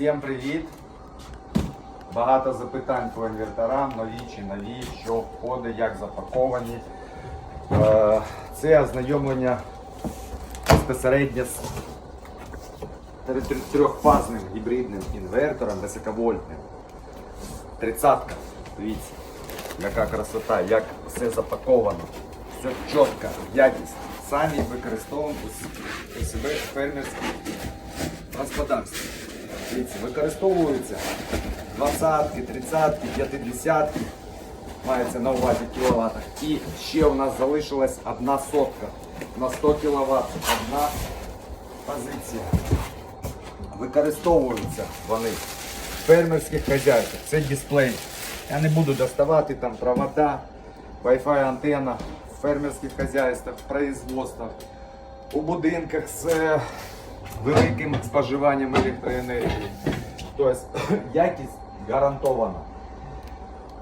Всім привіт! Багато запитань по інверторам, нові чи нові, що входить, як запаковані. Е, Це ознайомлення безпосередньо з тр- тр- трьохфазним гібридним інвертором високовольтним. Тридцатка. Дивіться, яка красота, як все запаковано. Все чітко, якість. Самі використовуємо у себе в фермерській господарстві. Використовуються 20-ки, 30-ки, 50-ки, мається на увазі кіловатах. І ще у нас залишилась одна сотка на 100 кВт. Одна позиція. Використовуються вони в фермерських хазяйствах. Це дисплей. Я не буду доставати там провода, Wi-Fi антенна в фермерських хазяйствах, в производствах, у будинках з великим споживанням електроенергії. Тобто якість гарантована.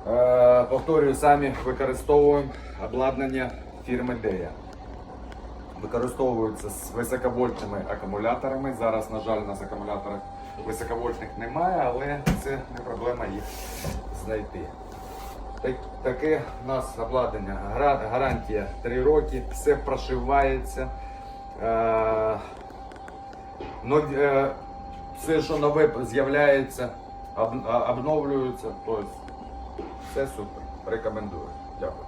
Е, повторюю, самі використовуємо обладнання фірми Дея. Використовуються з високовольтними акумуляторами. Зараз, на жаль, у нас акумуляторів високовольтних немає, але це не проблема їх знайти. Так, таке у нас обладнання. Гарантія 3 роки, все прошивається. Е, нов- е, все, що нове з'являється, обновлюється. Тобто все супер. Рекомендую. Дякую.